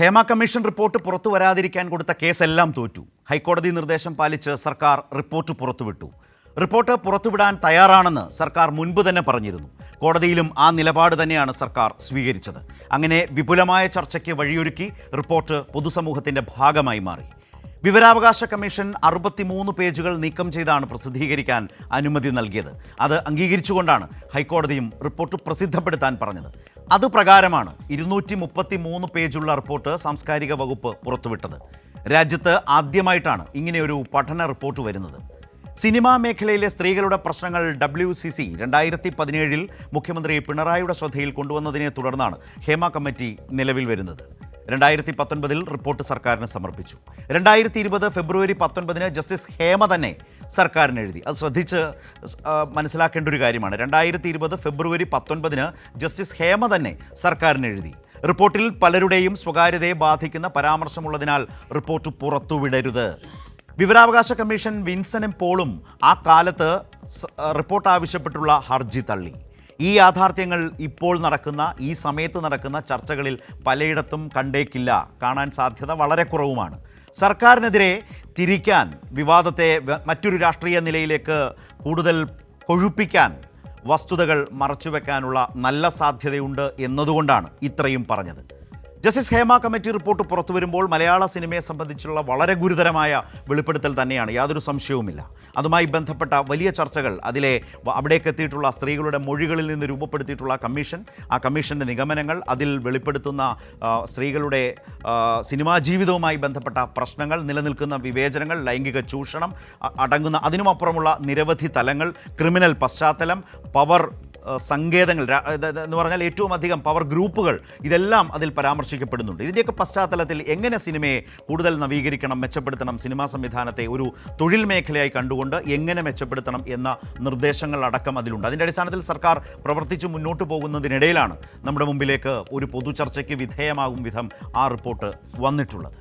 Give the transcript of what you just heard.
Hema commission report പുറത്തു വരാതിരിക്കാൻ കൊടുത്ത കേസെല്ലാം തോറ്റു. ഹൈക്കോടതി നിർദ്ദേശം പാലിച്ച് സർക്കാർ റിപ്പോർട്ട് പുറത്തുവിട്ടു. റിപ്പോർട്ട് പുറത്തുവിടാൻ തയ്യാറാണെന്ന് സർക്കാർ മുൻപ് തന്നെ പറഞ്ഞിരുന്നു. കോടതിയിലും ആ നിലപാട് തന്നെയാണ് സർക്കാർ സ്വീകരിച്ചത്. അങ്ങനെ വിപുലമായ ചർച്ചയ്ക്ക് വഴിയൊരുക്കി റിപ്പോർട്ട് പൊതുസമൂഹത്തിന്റെ ഭാഗമായി മാറി. വിവരാവകാശ കമ്മീഷൻ അറുപത്തിമൂന്ന് പേജുകൾ നീക്കം ചെയ്താണ് പ്രസിദ്ധീകരിക്കാൻ അനുമതി നൽകിയത്. അത് അംഗീകരിച്ചുകൊണ്ടാണ് ഹൈക്കോടതിയും റിപ്പോർട്ട് പ്രസിദ്ധപ്പെടുത്താൻ പറഞ്ഞത്. അതുപ്രകാരമാണ് ഇരുന്നൂറ്റി മുപ്പത്തി മൂന്ന് പേജുള്ള റിപ്പോർട്ട് സാംസ്കാരിക വകുപ്പ് പുറത്തുവിട്ടത്. രാജ്യത്ത് ആദ്യമായിട്ടാണ് ഇങ്ങനെയൊരു പഠന റിപ്പോർട്ട് വരുന്നത്. സിനിമാ മേഖലയിലെ സ്ത്രീകളുടെ പ്രശ്നങ്ങൾ ഡബ്ല്യു സി സി രണ്ടായിരത്തി പതിനേഴിൽ മുഖ്യമന്ത്രി പിണറായിയുടെ ശ്രദ്ധയിൽ കൊണ്ടുവന്നതിനെ തുടർന്നാണ് ഹേമ കമ്മിറ്റി നിലവിൽ വരുന്നത്. രണ്ടായിരത്തി പത്തൊൻപതിൽ റിപ്പോർട്ട് സർക്കാരിന് സമർപ്പിച്ചു. രണ്ടായിരത്തി ഇരുപത് ഫെബ്രുവരി പത്തൊൻപതിന് ജസ്റ്റിസ് ഹേമ തന്നെ സർക്കാരിന് എഴുതി. അത് ശ്രദ്ധിച്ച് മനസ്സിലാക്കേണ്ട ഒരു കാര്യമാണ്. രണ്ടായിരത്തി ഇരുപത് ഫെബ്രുവരി പത്തൊൻപതിന് ജസ്റ്റിസ് ഹേമ തന്നെ സർക്കാരിന് എഴുതി. റിപ്പോർട്ടിൽ പലരുടെയും സ്വകാര്യതയെ ബാധിക്കുന്ന പരാമർശമുള്ളതിനാൽ റിപ്പോർട്ട് പുറത്തുവിടരുത്. വിവരാവകാശ കമ്മീഷൻ വിൻസനും പോളും ആ കാലത്ത് റിപ്പോർട്ട് ആവശ്യപ്പെട്ടുള്ള ഹർജി തള്ളി. ഈ യാഥാർത്ഥ്യങ്ങൾ ഇപ്പോൾ നടക്കുന്ന ഈ സമയത്ത് നടക്കുന്ന ചർച്ചകളിൽ പലയിടത്തും കണ്ടേക്കില്ല. കാണാൻ സാധ്യത വളരെ കുറവുമാണ്. സർക്കാരിനെതിരെ തിരിക്കാൻ വിവാദത്തെ മറ്റൊരു രാഷ്ട്രീയ നിലയിലേക്ക് കൂടുതൽ കൊഴുപ്പിക്കാൻ വസ്തുതകൾ മറച്ചുവെക്കാനുള്ള നല്ല സാധ്യതയുണ്ട് എന്നതുകൊണ്ടാണ് ഇത്രയും പറഞ്ഞത്. ജസ്റ്റിസ് ഹേമ കമ്മിറ്റി റിപ്പോർട്ട് പുറത്തു വരുമ്പോൾ മലയാള സിനിമയെ സംബന്ധിച്ചുള്ള വളരെ ഗുരുതരമായ വെളിപ്പെടുത്തൽ തന്നെയാണ്. യാതൊരു സംശയവുമില്ല. അതുമായി ബന്ധപ്പെട്ട വലിയ ചർച്ചകൾ അതിലെ അവിടേക്ക് എത്തിയിട്ടുള്ള സ്ത്രീകളുടെ മൊഴികളിൽ നിന്ന് രൂപപ്പെടുത്തിയിട്ടുള്ള കമ്മീഷൻ ആ കമ്മീഷന്റെ നിഗമനങ്ങൾ അതിൽ വെളിപ്പെടുത്തുന്ന സ്ത്രീകളുടെ സിനിമാ ജീവിതവുമായി ബന്ധപ്പെട്ട പ്രശ്നങ്ങൾ നിലനിൽക്കുന്ന വിവേചനങ്ങൾ ലൈംഗിക ചൂഷണം അടങ്ങുന്ന അതിനുമപ്പുറമുള്ള നിരവധി തലങ്ങൾ ക്രിമിനൽ പശ്ചാത്തലം പവർ സങ്കേതങ്ങൾ എന്ന് പറഞ്ഞാൽ ഏറ്റവും അധികം പവർ ഗ്രൂപ്പുകൾ ഇതെല്ലാം അതിൽ പരാമർശിക്കപ്പെടുന്നുണ്ട്. ഇതിന്റെയൊക്കെ പശ്ചാത്തലത്തിൽ എങ്ങനെ സിനിമയെ കൂടുതൽ നവീകരിക്കണം മെച്ചപ്പെടുത്തണം സിനിമാ സംവിധാനത്തെ ഒരു തൊഴിൽ മേഖലയായി കണ്ടുകൊണ്ട് എങ്ങനെ മെച്ചപ്പെടുത്തണം എന്ന നിർദ്ദേശങ്ങൾ അടക്കം അതിലുണ്ട്. അതിന്റെ അടിസ്ഥാനത്തിൽ സർക്കാർ പ്രവർത്തിച്ച് മുന്നോട്ട് പോകുന്നതിനിടയിലാണ് നമ്മുടെ മുമ്പിലേക്ക് ഒരു പൊതുചർച്ചയ്ക്ക് വിധേയമാകും വിധം ആ റിപ്പോർട്ട് വന്നിട്ടുള്ളത്.